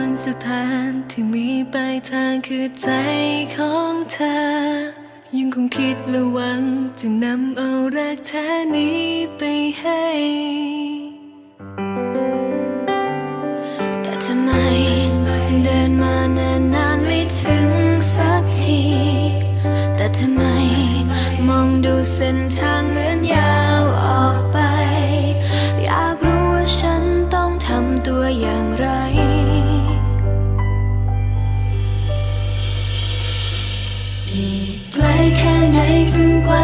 นเดินสะพานที่มีปลายทางคือใจของเธอ ยังคงคิดและหวังจะนำเอารักแท้นี้ไปให้ แต่ทำไมเดินมานานนานไม่ถึงสักที แต่ทำไมมองดูเส้นทางเหมือนยา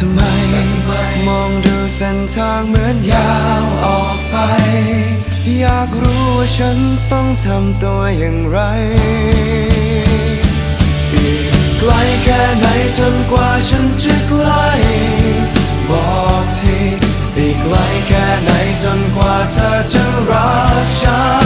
ทำไม มองดูเส้นทางเหมือนยาวออกไป อยากรู้ว่าฉันต้องทำตัวอย่างไร อีกไกลแค่ไหนจนกว่าฉันจะใกล้บอกทีอีกไกลแค่ไหนจนกว่าเธอจะรักฉัน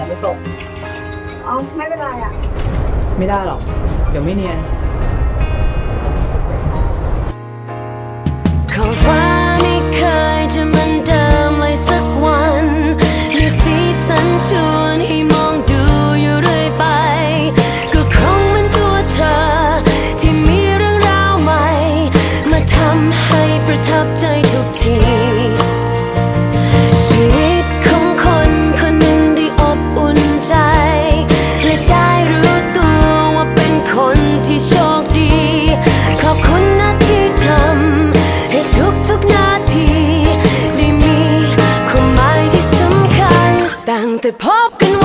อ๋ไปส่ง เอไม่เป็นไรอะ ไม่ได้หรอก เดี๋ยวไม่เนียน the pumpkin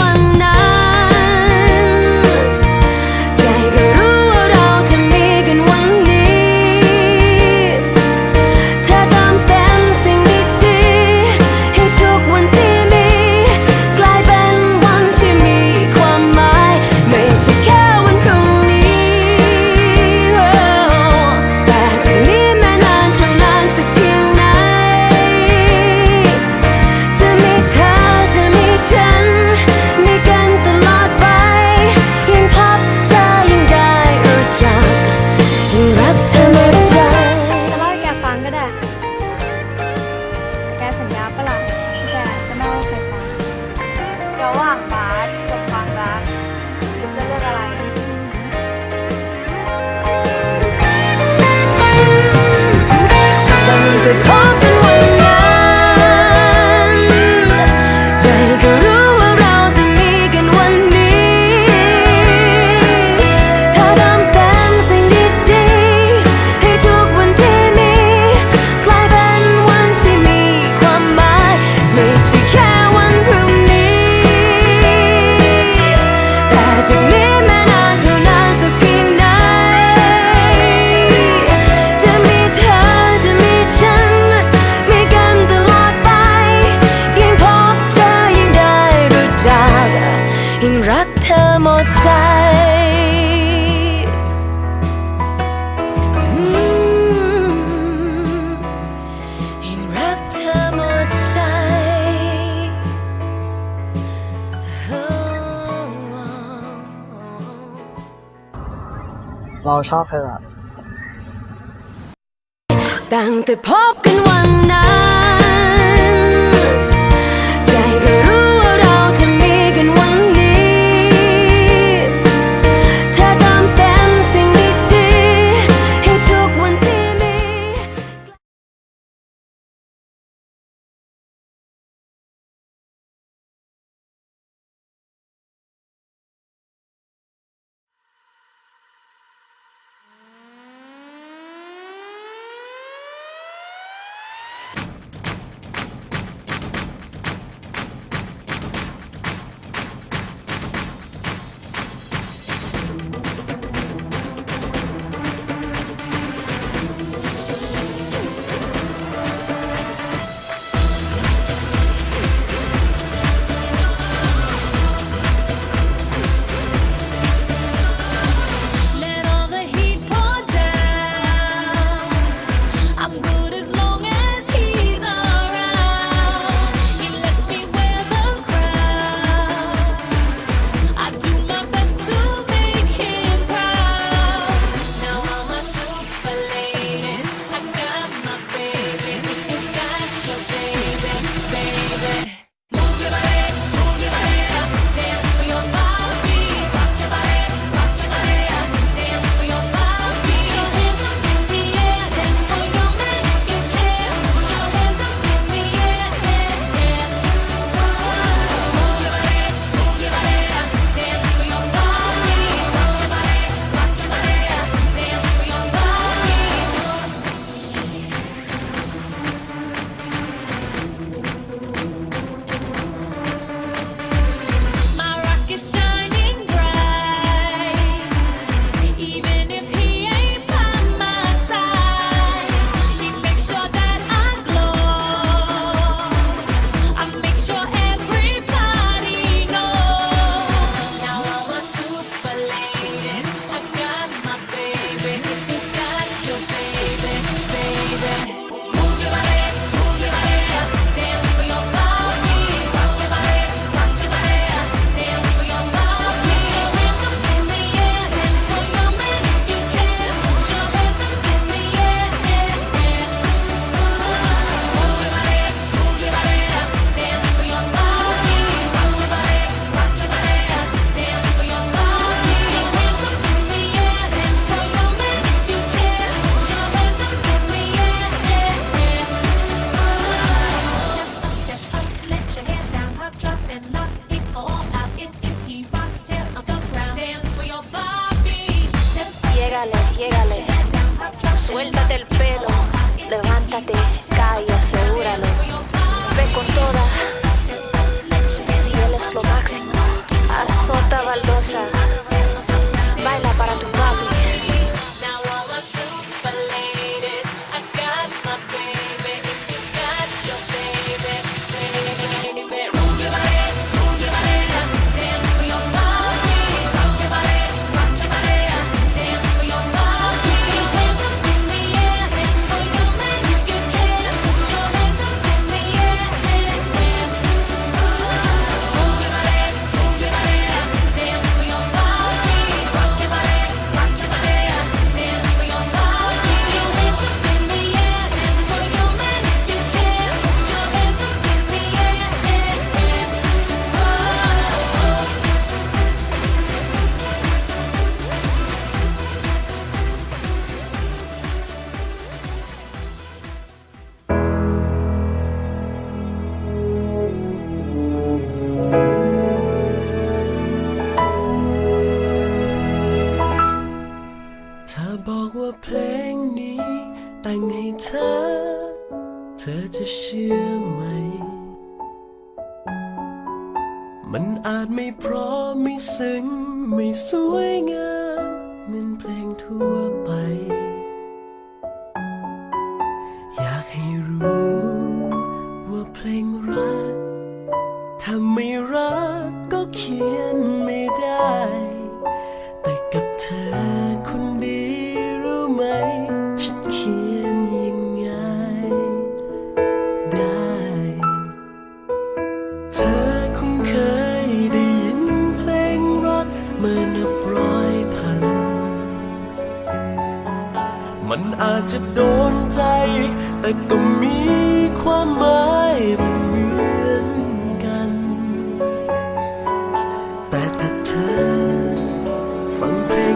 ราชอบเธออตั้งแต่พบ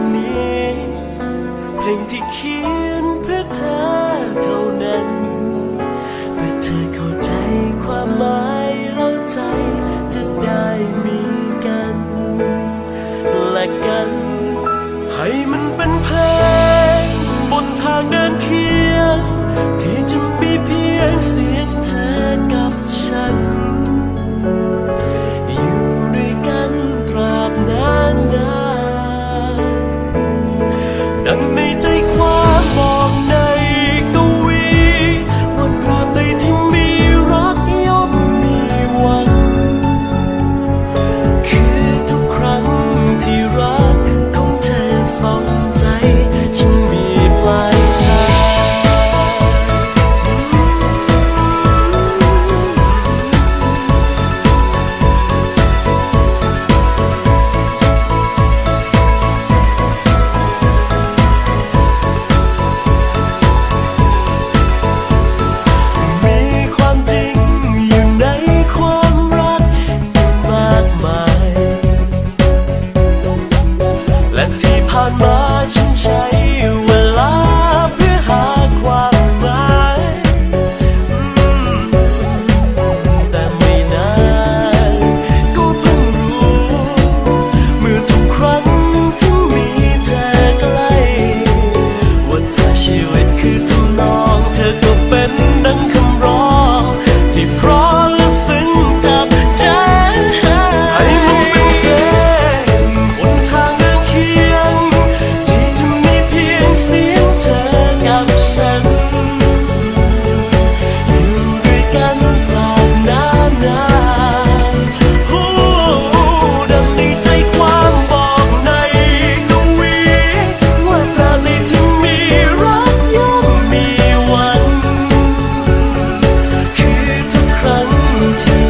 งนี้ เพลงที่เขียนเพื่อเธอเท่านั้น เพื่อเธอเข้าใจความหมายแล้วใจจะได้มีกัน และกัน ให้มันเป็นเพลงบนทางเดินเคียง ที่จะมีเพียงเสียงเธอกับฉัน take